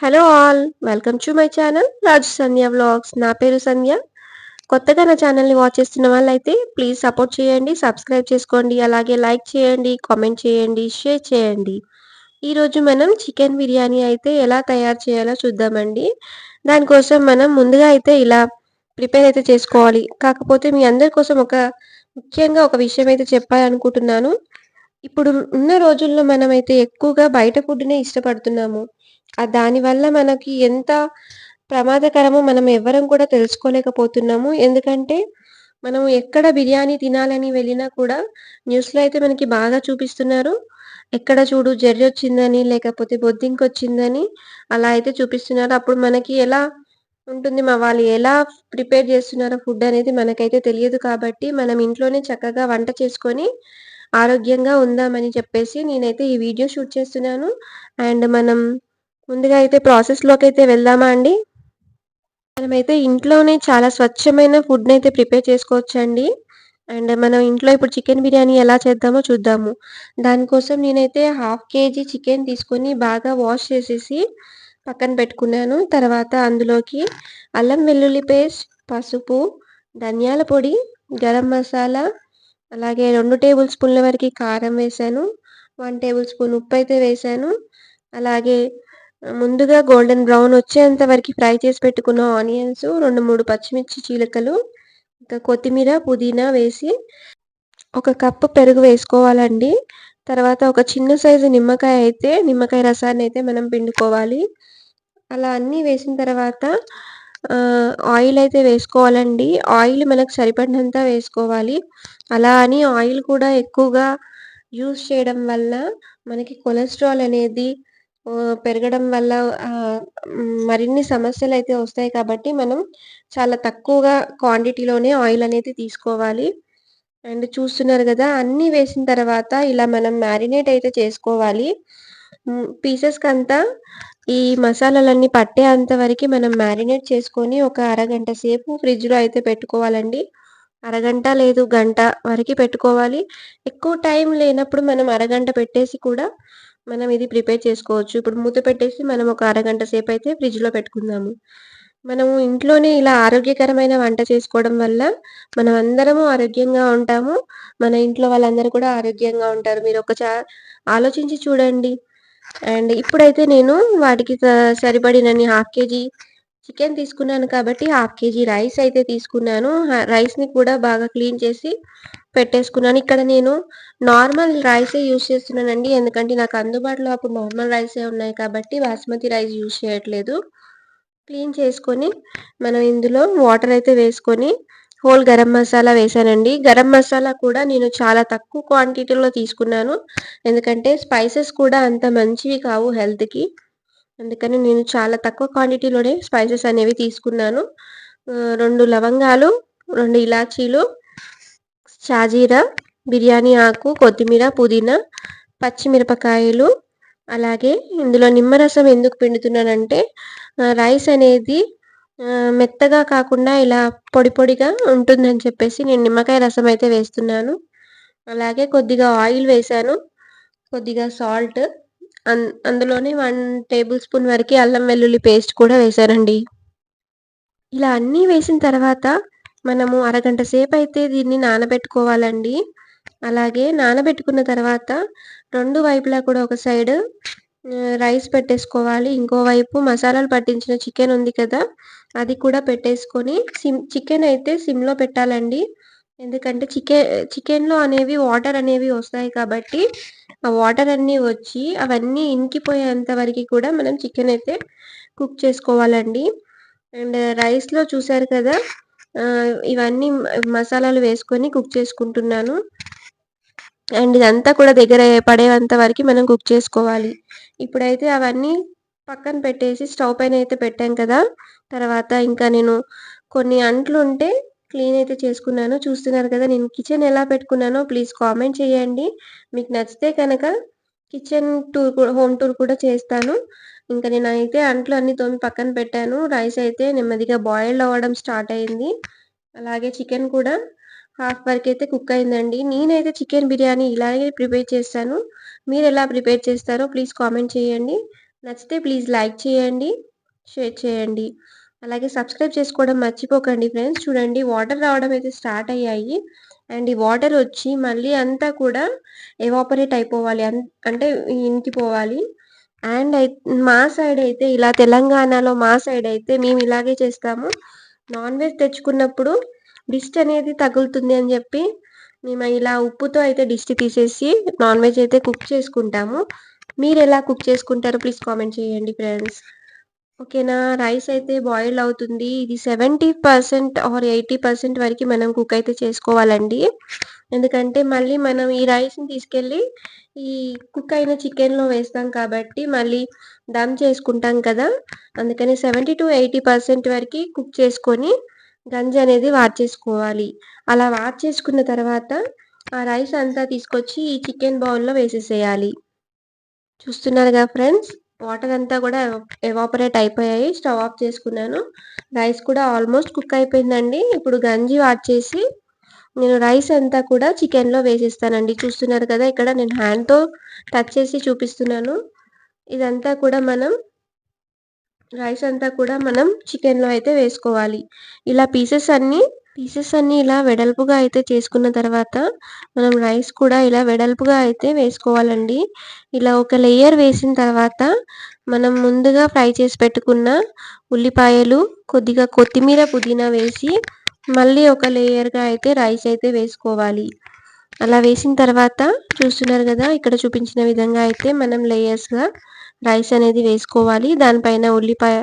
Hello all welcome to my channel Raju Sandhya vlogs నా పేరు సంధ్య కొత్తగా నా ఛానల్ని వాచ్ చేస్తున్న వాళ్ళైతే ప్లీజ్ సపోర్ట్ చేయండి సబ్స్క్రైబ్ చేసుకోండి అలాగే లైక్ చేయండి కామెంట్ చేయండి షేర్ చేయండి. ఈరోజు మనం చికెన్ బిర్యానీ అయితే ఎలా తయారు చేయాలో చూద్దామండి. దానికోసం మనం ముందుగా అయితే ఇలా ప్రిపేర్ అయితే చేసుకోవాలి. కాకపోతే మీ అందరి కోసం ఒక ముఖ్యంగా ఒక విషయం అయితే చెప్పాలనుకుంటున్నాను. ఇప్పుడు ఉన్న రోజుల్లో మనమైతే ఎక్కువగా బయట ఫుడ్నే ఇష్టపడుతున్నాము. దానివల్ల మనకి ఎంత ప్రమాదకరమో మనం ఎవ్వరం కూడా తెలుసుకోలేకపోతున్నాము. ఎందుకంటే మనం ఎక్కడ బిర్యానీ తినాలని వెళ్ళినా కూడా న్యూస్లో అయితే మనకి బాగా చూపిస్తున్నారు. ఎక్కడ చూడు జర్రి వచ్చిందని లేకపోతే బొద్దింకి వచ్చిందని అలా అయితే చూపిస్తున్నారు. అప్పుడు మనకి ఎలా ఉంటుంది మా వాళ్ళు ఎలా ప్రిపేర్ చేస్తున్నారో ఫుడ్ అనేది మనకైతే తెలియదు కాబట్టి మనం ఇంట్లోనే చక్కగా వంట చేసుకొని ఆరోగ్యంగా ఉందామని చెప్పేసి నేనైతే ఈ వీడియో షూట్ చేస్తున్నాను. అండ్ మనం ముందుగా అయితే ప్రాసెస్లోకి అయితే వెళ్దామా అండి? మనమైతే ఇంట్లోనే చాలా స్వచ్ఛమైన ఫుడ్ని అయితే ప్రిపేర్ చేసుకోవచ్చండి. అండ్ మనం ఇంట్లో ఇప్పుడు చికెన్ బిర్యానీ ఎలా చేద్దామో చూద్దాము. దానికోసం నేనైతే హాఫ్ కేజీ చికెన్ తీసుకొని బాగా వాష్ చేసేసి పక్కన పెట్టుకున్నాను. తర్వాత అందులోకి అల్లం వెల్లుల్లి పేస్ట్ పసుపు ధనియాల పొడి గరం మసాలా అలాగే రెండు టేబుల్ స్పూన్ల వరకు కారం వేసాను వన్ టేబుల్ స్పూన్ ఉప్పు అయితే వేసాను అలాగే ముందుగా గోల్డెన్ బ్రౌన్ వచ్చేంత వరకు ఫ్రై చేసి పెట్టుకున్న ఆనియన్స్ రెండు మూడు పచ్చిమిర్చి చీలకలు ఇంకా కొత్తిమీర పుదీనా వేసి ఒక కప్పు పెరుగు వేసుకోవాలండి. తర్వాత ఒక చిన్న సైజు నిమ్మకాయ అయితే నిమ్మకాయ రసాన్ని అయితే మనం పిండుకోవాలి. అలా అన్నీ వేసిన తర్వాత ఆయిల్ అయితే వేసుకోవాలండి. ఆయిల్ మనకు సరిపడినంత వేసుకోవాలి. అలా అని ఆయిల్ కూడా ఎక్కువగా యూస్ చేయడం వల్ల మనకి కొలెస్ట్రాల్ అనేది పెరగడం వల్ల మరిన్ని సమస్యలు అయితే వస్తాయి కాబట్టి మనం చాలా తక్కువగా క్వాంటిటీలోనే ఆయిల్ అనేది తీసుకోవాలి. అండ్ చూస్తున్నారు కదా అన్నీ వేసిన తర్వాత ఇలా మనం మ్యారినేట్ అయితే చేసుకోవాలి. పీసెస్కి అంతా ఈ మసాలాలన్నీ పట్టేంత వరకు మనం మ్యారినేట్ చేసుకొని ఒక అరగంట సేపు ఫ్రిడ్జ్లో అయితే పెట్టుకోవాలండి. అరగంట లేదు గంట వరకు పెట్టుకోవాలి. ఎక్కువ టైం లేనప్పుడు మనం అరగంట పెట్టేసి కూడా మనం ఇది ప్రిపేర్ చేసుకోవచ్చు. ఇప్పుడు మూత పెట్టేసి మనం ఒక అరగంట సేపు అయితే ఫ్రిడ్జ్లో పెట్టుకుందాము. మనము ఇంట్లోనే ఇలా ఆరోగ్యకరమైన వంట చేసుకోవడం వల్ల మనం అందరము ఆరోగ్యంగా ఉంటాము. మన ఇంట్లో వాళ్ళందరూ కూడా ఆరోగ్యంగా ఉంటారు. మీరు ఒక ఆలోచించి చూడండి. అండ్ ఇప్పుడైతే నేను వాటికి సరిపడినన్ని హాఫ్ కేజీ చికెన్ తీసుకున్నాను కాబట్టి హాఫ్ కేజీ రైస్ అయితే తీసుకున్నాను. రైస్ని కూడా బాగా క్లీన్ చేసి పెట్టేసుకున్నాను. ఇక్కడ నేను నార్మల్ రైసే యూస్ చేస్తున్నానండి. ఎందుకంటే నాకు అందుబాటులో అప్పుడు నార్మల్ రైసే ఉన్నాయి కాబట్టి బాస్మతి రైస్ యూస్ చేయట్లేదు. క్లీన్ చేసుకొని మనం ఇందులో వాటర్ అయితే వేసుకొని హోల్ గరం మసాలా వేసానండి. గరం మసాలా కూడా నేను చాలా తక్కువ క్వాంటిటీలో తీసుకున్నాను. ఎందుకంటే స్పైసెస్ కూడా అంత మంచివి కావు హెల్త్కి అందుకని నేను చాలా తక్కువ క్వాంటిటీలోనే స్పైసెస్ అనేవి తీసుకున్నాను. రెండు లవంగాలు రెండు ఇలాచీలు షాజీరా బిర్యానీ ఆకు కొత్తిమీర పుదీనా పచ్చిమిరపకాయలు అలాగే ఇందులో నిమ్మరసం ఎందుకు పిండుతున్నానంటే రైస్ అనేది మెత్తగా కాకుండా ఇలా పొడి పొడిగా ఉంటుందని చెప్పేసి నేను నిమ్మకాయ రసం అయితే వేస్తున్నాను. అలాగే కొద్దిగా ఆయిల్ వేసాను కొద్దిగా సాల్ట్ అందులోనే వన్ టేబుల్ స్పూన్ వరకు అల్లం వెల్లుల్లి పేస్ట్ కూడా వేసారండి ఇలా అన్నీ వేసిన తర్వాత మనము అరగంట సేపు అయితే దీన్ని నానబెట్టుకోవాలండి. అలాగే నానబెట్టుకున్న తర్వాత రెండు వైపులా కూడా ఒక సైడ్ రైస్ పెట్టేసుకోవాలి. ఇంకోవైపు మసాలాలు పట్టించిన చికెన్ ఉంది కదా అది కూడా పెట్టేసుకొని సిమ్ చికెన్ అయితే సిమ్లో పెట్టాలండి. ఎందుకంటే చికెన్ చికెన్లో అనేవి వాటర్ అనేవి వస్తాయి కాబట్టి ఆ వాటర్ అన్నీ వచ్చి అవన్నీ ఇంకిపోయేంత వరకు కూడా మనం చికెన్ అయితే కుక్ చేసుకోవాలండి. అండ్ రైస్లో చూసారు కదా ఇవన్నీ మసాలాలు వేసుకొని కుక్ చేసుకుంటున్నాను. అండ్ ఇదంతా కూడా దగ్గర పడేంత వరకు మనం కుక్ చేసుకోవాలి. ఇప్పుడైతే అవన్నీ పక్కన పెట్టేసి స్టవ్ పైన అయితే పెట్టాం కదా తర్వాత ఇంకా నేను కొన్ని అంట్లు ఉంటే క్లీన్ అయితే చేసుకున్నాను. చూస్తున్నారు కదా నేను కిచెన్ ఎలా పెట్టుకున్నానో ప్లీజ్ కామెంట్ చేయండి. మీకు నచ్చితే కనుక కిచెన్ టూర్ హోమ్ టూర్ కూడా చేస్తాను. ఇంకా నేను అయితే అంట్లు అన్ని తోమి పక్కన పెట్టాను. రైస్ అయితే నెమ్మదిగా బాయిల్డ్ అవ్వడం స్టార్ట్ అయింది. అలాగే చికెన్ కూడా హాఫ్ వరకు అయితే కుక్ అయిందండి. నేనైతే చికెన్ బిర్యానీ ఇలాగే ప్రిపేర్ చేస్తాను. మీరు ఎలా ప్రిపేర్ చేస్తారో ప్లీజ్ కామెంట్ చేయండి. నచ్చితే ప్లీజ్ లైక్ చేయండి షేర్ చేయండి. అలాగే సబ్స్క్రైబ్ చేసుకోవడం మర్చిపోకండి ఫ్రెండ్స్ చూడండి వాటర్ రావడం అయితే స్టార్ట్ అయ్యాయి. అండ్ ఈ వాటర్ వచ్చి మళ్ళీ అంతా కూడా ఎవాపరేట్ అయిపోవాలి. అంటే ఇంకిపోవాలి అండ్ మా సైడ్ అయితే ఇలా తెలంగాణలో మా సైడ్ అయితే మేము ఇలాగే చేస్తాము. నాన్ వెజ్ తెచ్చుకున్నప్పుడు డిస్ట్ అనేది తగులుతుంది అని చెప్పి మేము ఇలా ఉప్పుతో అయితే డిస్ట్ తీసేసి నాన్ వెజ్ అయితే కుక్ చేసుకుంటాము. మీరు ఎలా కుక్ చేసుకుంటారో ప్లీజ్ కామెంట్ చేయండి ఫ్రెండ్స్ ఓకేనా? రైస్ అయితే బాయిల్ అవుతుంది. ఇది seventy percent or eighty percent వరకు మనం కుక్ అయితే చేసుకోవాలండి. ఎందుకంటే మళ్ళీ మనం ఈ రైస్ని తీసుకెళ్ళి ఈ కుక్ అయిన చికెన్లో వేస్తాం కాబట్టి మళ్ళీ దమ్ చేసుకుంటాం కదా. అందుకని సెవెంటీ టు ఎయిటీ పర్సెంట్ వరకు కుక్ చేసుకొని గంజి అనేది వార్చేసుకోవాలి. అలా వార్చేసుకున్న తర్వాత ఆ రైస్ అంతా తీసుకొచ్చి ఈ చికెన్ బౌల్లో వేసేసేయాలి. చూస్తున్నారు కదా ఫ్రెండ్స్? వాటర్ అంతా కూడా ఎవాపరేట్ అయిపోయాయి. స్టవ్ ఆఫ్ చేసుకున్నాను. రైస్ కూడా ఆల్మోస్ట్ కుక్ అయిపోయిందండి. ఇప్పుడు గంజి వాచేసి నేను రైస్ అంతా కూడా చికెన్లో వేసేస్తానండి. చూస్తున్నారు కదా ఇక్కడ నేను హ్యాండ్తో టచ్ చేసి చూపిస్తున్నాను. ఇదంతా కూడా మనం రైస్ అంతా కూడా మనం చికెన్లో అయితే వేసుకోవాలి. ఇలా పీసెస్ అన్నీ పీసెస్ అన్నీ ఇలా వెడల్పుగా అయితే చేసుకున్న తర్వాత మనం రైస్ కూడా ఇలా వెడల్పుగా అయితే వేసుకోవాలండి. ఇలా ఒక లేయర్ వేసిన తర్వాత మనం ముందుగా ఫ్రై చేసి పెట్టుకున్న ఉల్లిపాయలు కొద్దిగా కొత్తిమీర పుదీనా వేసి మళ్ళీ ఒక లేయర్గా అయితే రైస్ అయితే వేసుకోవాలి. అలా వేసిన తర్వాత చూస్తున్నారు కదా ఇక్కడ చూపించిన విధంగా అయితే మనం లేయర్స్గా రైస్ అనేది వేసుకోవాలి. దానిపైన ఉల్లిపాయ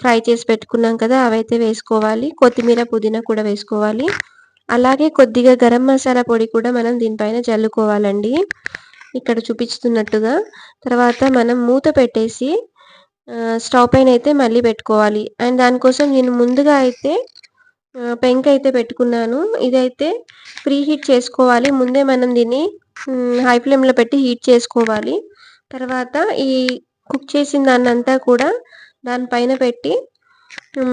ఫ్రై చేసి పెట్టుకున్నాం కదా అవైతే వేసుకోవాలి. కొత్తిమీర పుదీనా కూడా వేసుకోవాలి. అలాగే కొద్దిగా గరం మసాలా పొడి కూడా మనం దీనిపైన చల్లుకోవాలండి. ఇక్కడ చూపిస్తున్నట్టుగా. తర్వాత మనం మూత పెట్టేసి స్టవ్ పైన అయితే మళ్ళీ పెట్టుకోవాలి. అండ్ దానికోసం నేను ముందుగా అయితే పెంక అయితే పెట్టుకున్నాను. ఇదైతే ప్రీ హీట్ చేసుకోవాలి. ముందే మనం దీన్ని హై ఫ్లేమ్లో పెట్టి హీట్ చేసుకోవాలి. తర్వాత ఈ కుక్ చేసిన దాన్నంతా కూడా దానిపైన పెట్టి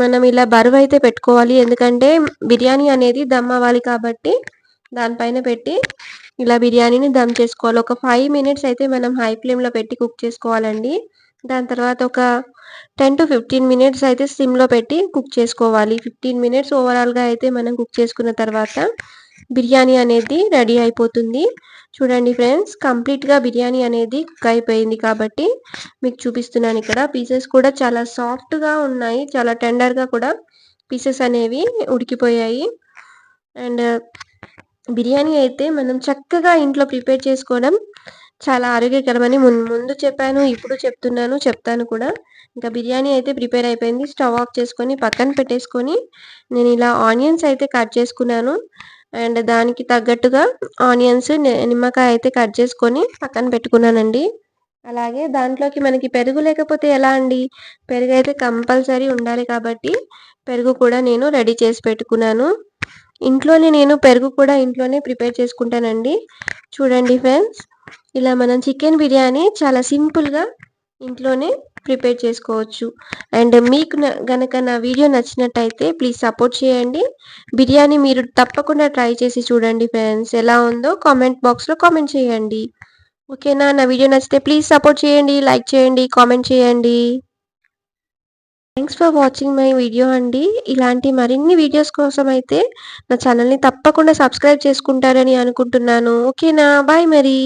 మనం ఇలా బరువు అయితే పెట్టుకోవాలి. ఎందుకంటే బిర్యానీ అనేది దమ్ అవ్వాలి కాబట్టి దానిపైన పెట్టి ఇలా బిర్యానీని దమ్ చేసుకోవాలి. ఒక ఫైవ్ మినిట్స్ అయితే మనం హై ఫ్లేమ్లో పెట్టి కుక్ చేసుకోవాలండి. దాని తర్వాత ఒక టెన్ టు ఫిఫ్టీన్ మినిట్స్ అయితే సిమ్లో పెట్టి కుక్ చేసుకోవాలి. ఫిఫ్టీన్ మినిట్స్ ఓవరాల్గా అయితే మనం కుక్ చేసుకున్న తర్వాత బిర్యానీ అనేది రెడీ అయిపోతుంది. చూడండి ఫ్రెండ్స్ కంప్లీట్గా బిర్యానీ అనేది కుక్ అయిపోయింది కాబట్టి మీకు చూపిస్తున్నాను ఇక్కడ. పీసెస్ కూడా చాలా సాఫ్ట్గా ఉన్నాయి. చాలా టెండర్గా కూడా పీసెస్ అనేవి ఉడికిపోయాయి. అండ్ బిర్యానీ అయితే మనం చక్కగా ఇంట్లో ప్రిపేర్ చేసుకోవడం చాలా ఆరోగ్యకరమని ముందు చెప్పాను ఇప్పుడు చెప్తున్నాను చెప్తాను కూడా. ఇంకా బిర్యానీ అయితే ప్రిపేర్ అయిపోయింది. స్టవ్ ఆఫ్ చేసుకొని పక్కన పెట్టేసుకొని నేను ఇలా ఆనియన్స్ అయితే కట్ చేసుకున్నాను. అండ్ దానికి తగ్గట్టుగా ఆనియన్స్ నిమ్మకాయ అయితే కట్ చేసుకొని పక్కన పెట్టుకున్నానండి. అలాగే దాంట్లోకి మనకి పెరుగు లేకపోతే ఎలా అండి? పెరుగు అయితే కంపల్సరీ ఉండాలి కాబట్టి పెరుగు కూడా నేను రెడీ చేసి పెట్టుకున్నాను. ఇంట్లోనే నేను పెరుగు కూడా ఇంట్లోనే ప్రిపేర్ చేసుకుంటానండి. చూడండి ఫ్రెండ్స్ ఇలా మనం చికెన్ బిర్యానీ చాలా సింపుల్గా ఇంట్లోనే ప్రిపేర్ చేసుకోవచ్చు. అండ్ మీకు గనక నా వీడియో నచ్చినట్టయితే ప్లీజ్ సపోర్ట్ చేయండి. బిర్యానీ మీరు తప్పకుండా ట్రై చేసి చూడండి ఫ్రెండ్స్. ఎలా ఉందో కామెంట్ బాక్స్లో కామెంట్ చేయండి. ఓకేనా? నా వీడియో నచ్చితే ప్లీజ్ సపోర్ట్ చేయండి లైక్ చేయండి కామెంట్ చేయండి. Thanks for watching my video అండి. ఇలాంటి మరిన్ని వీడియోస్ కోసం అయితే నా ఛానల్ని తప్పకుండా సబ్స్క్రైబ్ చేసుకుంటారని అనుకుంటున్నాను. ఓకేనా? బాయ్ మరి.